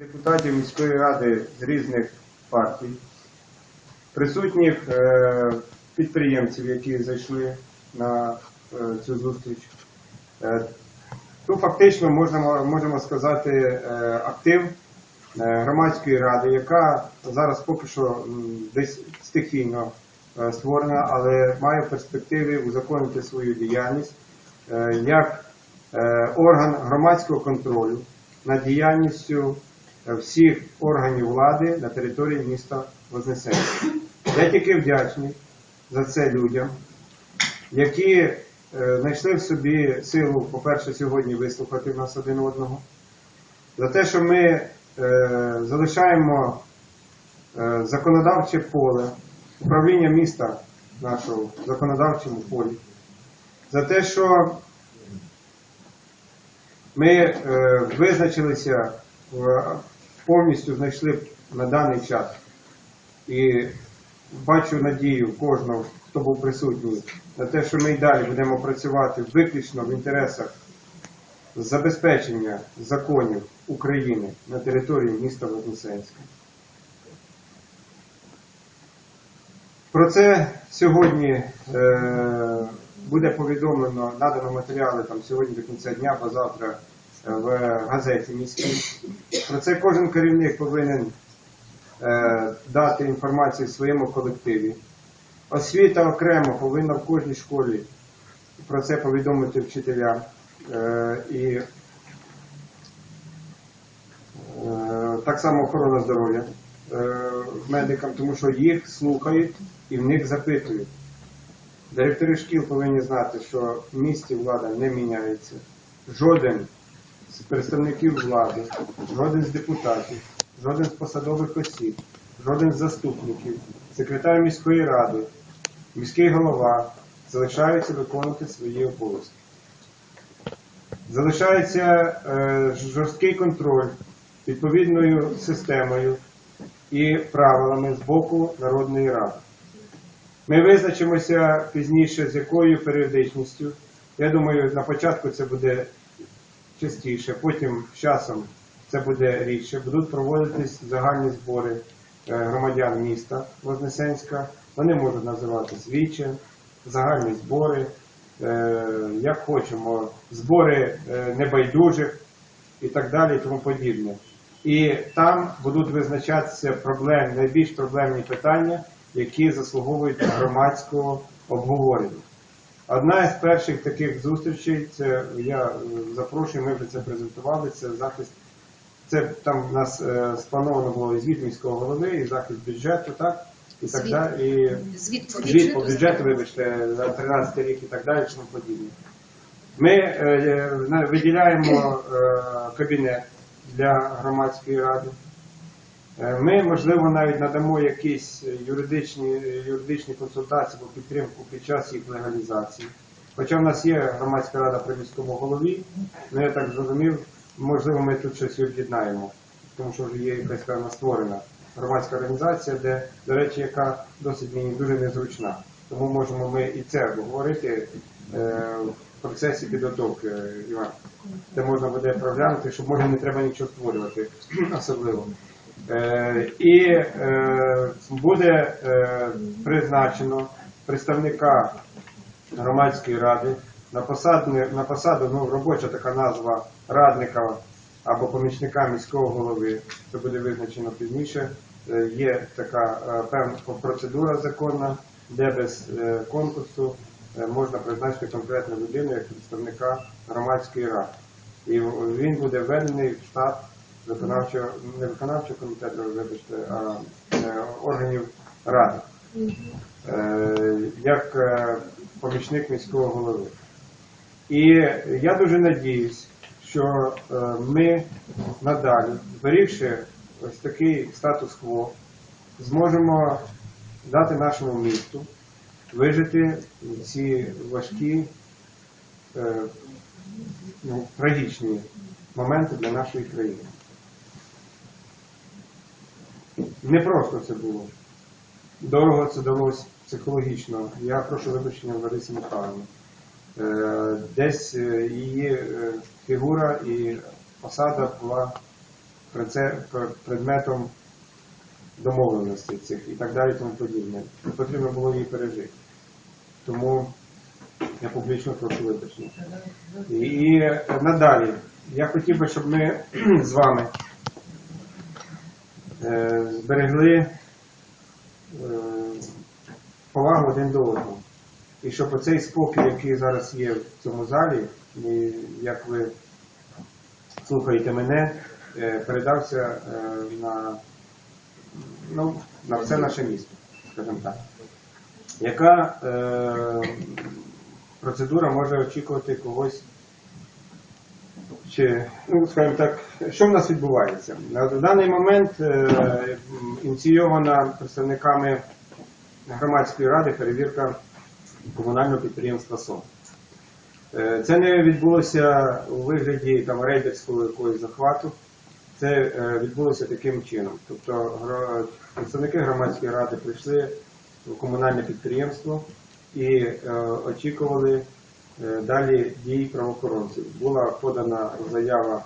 депутатів міської ради з різних партій, присутніх е, підприємців, які зайшли на е, цю зустріч. Е, Ну, фактично можемо, можемо сказати актив громадської ради, яка зараз поки що десь стихійно створена, але має в перспективі узаконити свою діяльність як орган громадського контролю над діяльністю всіх органів влади на території міста Вознесенська. Я тільки вдячний за це людям, які е, знайшли в собі силу, по-перше, сьогодні вислухати нас один одного, за те, що ми е, залишаємо е, законодавче поле, управління міста нашого в законодавчому полі, за те, що ми е, визначилися, повністю знайшли на даний час і бачу надію кожного, хто був присутній, на те, що ми й далі будемо працювати виключно в інтересах забезпечення законів України на території міста Вознесенська. Про це сьогодні е, буде повідомлено, надано матеріали там сьогодні до кінця дня, або завтра в газеті міській. Про це кожен керівник повинен е, дати інформацію в своєму колективі. Освіта окремо повинна в кожній школі про це повідомити вчителям. Е, і е, так само охорона здоров'я медикам, тому що їх слухають і в них запитують. Директори шкіл повинні знати, що в місті влада не міняється. Жоден з представників влади, жоден з депутатів, жоден з посадових осіб, жоден з заступників, секретар міської ради, міський голова залишаються виконувати свої обов'язки. Залишається е, жорсткий контроль відповідною системою і правилами з боку Народної Ради. Ми визначимося пізніше, з якою періодичністю. Я думаю, на початку це буде частіше, потім з часом це буде рідше. Будуть проводитись загальні збори е, громадян міста Вознесенська. Вони можуть називатись віче, загальні збори, е, як хочемо, збори е, небайдужих і так далі, і тому подібне. І там будуть визначатися проблем, найбільш проблемні питання, які заслуговують громадського обговорення. Одна із перших таких зустрічей, це я е, запрошую, ми вже це презентували, це захист. Це там у нас е, сплановано було і звіт міського голови, і захист бюджету, так? І так Звіт. далі. І Звіт по звіт по бюджету. вибачте, за 13 рік і так далі, і тому подібне. Ми е, е, виділяємо е, кабінет для громадської ради. Е, Ми, можливо, навіть надамо якісь юридичні, юридичні консультації або підтримку під час їх легалізації. Хоча в нас є громадська рада при міському голові, ну я так зрозумів, можливо, ми тут щось об'єднаємо, тому що вже є якась певна створена громадська організація, де, до речі, яка досить мені дуже незручна. Тому можемо ми і це обговорити е, в процесі підготовки, е, Іван. Де можна буде проглянути, щоб може не треба нічого створювати особливо. Е, і е, буде е, призначено представника громадської ради на посаду, на посаду ну, робоча така назва радника або помічника міського голови. Це буде визначено пізніше. Є така певна процедура законна, де без конкурсу можна призначити конкретну людину як представника громадської ради. І він буде введений в штат виконавчого, не виконавчого комітету, вибачте, а е, органів ради. Е, як е, помічник міського голови. І я дуже надіюсь, що ми надалі, зберігши ось такий статус-кво, зможемо дати нашому місту вижити ці важкі, ну, трагічні моменти для нашої країни. Не просто це було. Дорого це далось психологічно. Я прошу вибачення Ларисі Михайловні. Е, Десь е, її е, фігура і посада була предметом домовленості цих і так далі, тому подібне. Потрібно було її пережити. Тому я публічно прошу вибачення. І, надалі я хотів би, щоб ми з вами зберегли е, повагу один до одного. І щоб оцей спокій, який зараз є в цьому залі, і як ви слухаєте мене, е, передався е, на, ну, на все наше місто, скажімо так. Яка е, процедура може очікувати когось? Чи, ну, скажімо так, що в нас відбувається? На даний момент е, ініційована представниками громадської ради перевірка комунального підприємства СОМ. Е, Це не відбулося у вигляді там, рейдерського якогось захвату. Це е, відбулося таким чином. Тобто представники громадської ради прийшли в комунальне підприємство і е, очікували далі дій правоохоронців. Була подана заява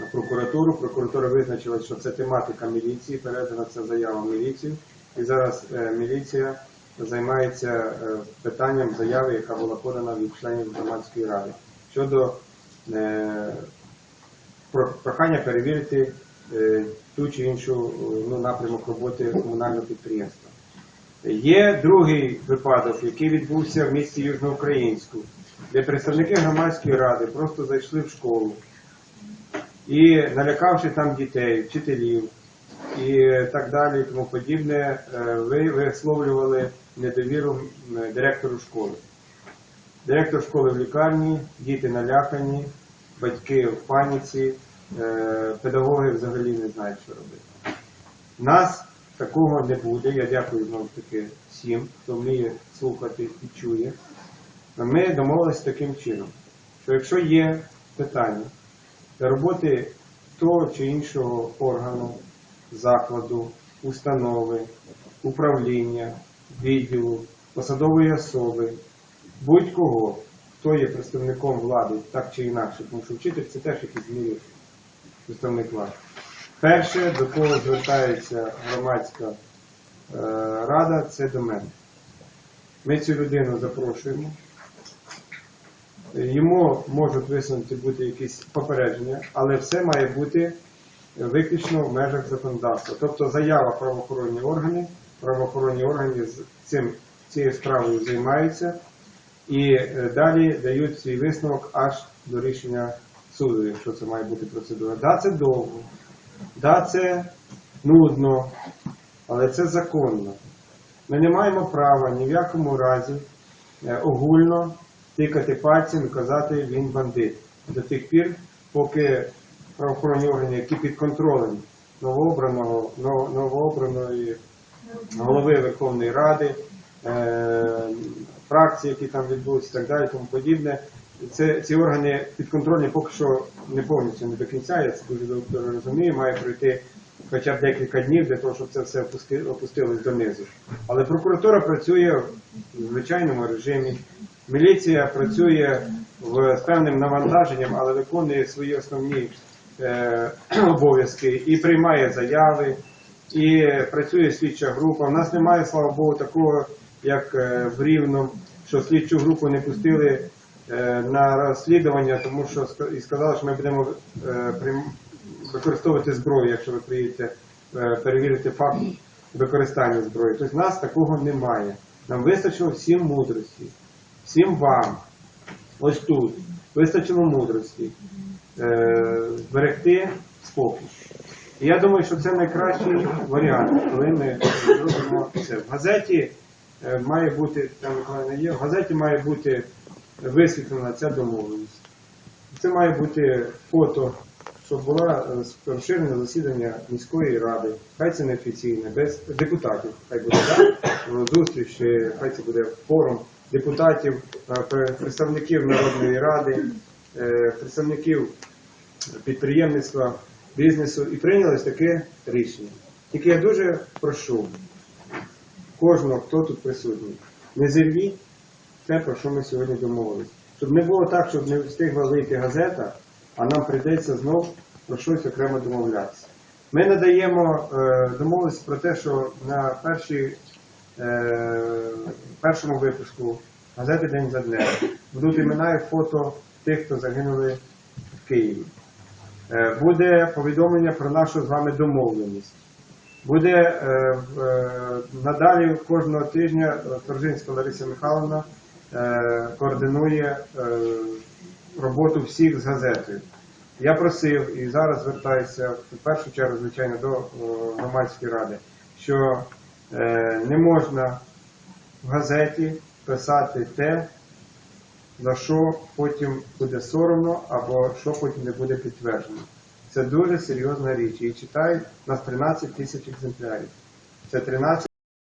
на прокуратуру. Прокуратура визначила, що це тематика міліції, передана ця заява в міліцію. І зараз е, міліція займається е, питанням заяви, яка була подана від членів громадської ради щодо е, прохання перевірити е, ту чи іншу е, ну, напрямок роботи комунального підприємства. Є другий випадок, який відбувся в місті Южноукраїнську, де представники громадської ради просто зайшли в школу і налякавши там дітей, вчителів і так далі, і тому подібне, е, ви висловлювали недовіру директору школи. Директор школи в лікарні, діти налякані, батьки в паніці, е, педагоги взагалі не знають, що робити. Нас такого не буде. Я дякую знову таки всім, хто вміє слухати і чує. Ми домовилися таким чином, що якщо є питання роботи того чи іншого органу, закладу, установи, управління, відділу, посадової особи, будь-кого, хто є представником влади, так чи інакше, тому що вчитель це теж якийсь мірі представник влади. Перше, до кого звертається громадська е, рада, це до мене. Ми цю людину запрошуємо. Йому можуть висунути бути якісь попередження, але все має бути виключно в межах законодавства. Тобто заява правоохоронні органи, правоохоронні органи з цим, цією справою займаються і е, далі дають свій висновок аж до рішення суду, якщо це має бути процедура. Да, це довго, да, це нудно, але це законно. Ми не маємо права ні в якому разі е, огульно тикати пальцем і казати він бандит. До тих пір, поки правоохоронні органи, які під контролем новообраного, новообраної голови Верховної Ради, е, фракції, які там відбулися і так далі, тому подібне. Це, ці органи підконтрольні поки що не повністю не до кінця, я це дуже добре розумію, має пройти хоча б декілька днів для того, щоб це все опусти, опустилось донизу. Але прокуратура працює в звичайному режимі, міліція працює в, з певним навантаженням, але виконує свої основні е, обов'язки і приймає заяви, і працює слідча група. У нас немає, слава Богу, такого, як е, в Рівному, що слідчу групу не пустили на розслідування, тому що і сказали, що ми будемо е, використовувати зброю, якщо ви приїдете е, перевірити факт використання зброї. Тобто нас такого немає. Нам вистачило всім мудрості, всім вам, ось тут, вистачило мудрості е, зберегти спокій. І я думаю, що це найкращий варіант, коли ми зробимо це. В газеті е, має бути, там є, в газеті має бути висвітлена ця домовленість. Це має бути фото, щоб була е, розширене засідання міської ради. Хай це неофіційне, без депутатів. Хай буде так, зустріч, е, хай це буде форум депутатів, е, представників Народної ради, представників підприємництва, бізнесу і прийняли ось таке рішення. Тільки я дуже прошу кожного, хто тут присутній, не зірвіть те, про що ми сьогодні домовились. Щоб не було так, щоб не встигла вийти газета, а нам прийдеться знов про щось окремо домовлятися. Ми надаємо е, домовленість про те, що на першій, е, першому випуску газети День за днем будуть імена і фото тих, хто загинули в Києві. Е, Буде повідомлення про нашу з вами домовленість. Буде надалі кожного тижня Торжинська Лариса Михайловна координує е, роботу всіх з газетою. Я просив і зараз звертаюся в першу чергу, звичайно, до е, громадської ради, що е, не можна в газеті писати те, за що потім буде соромно або що потім не буде підтверджено. Це дуже серйозна річ. Її читають нас 13 тисяч екземплярів. Це 13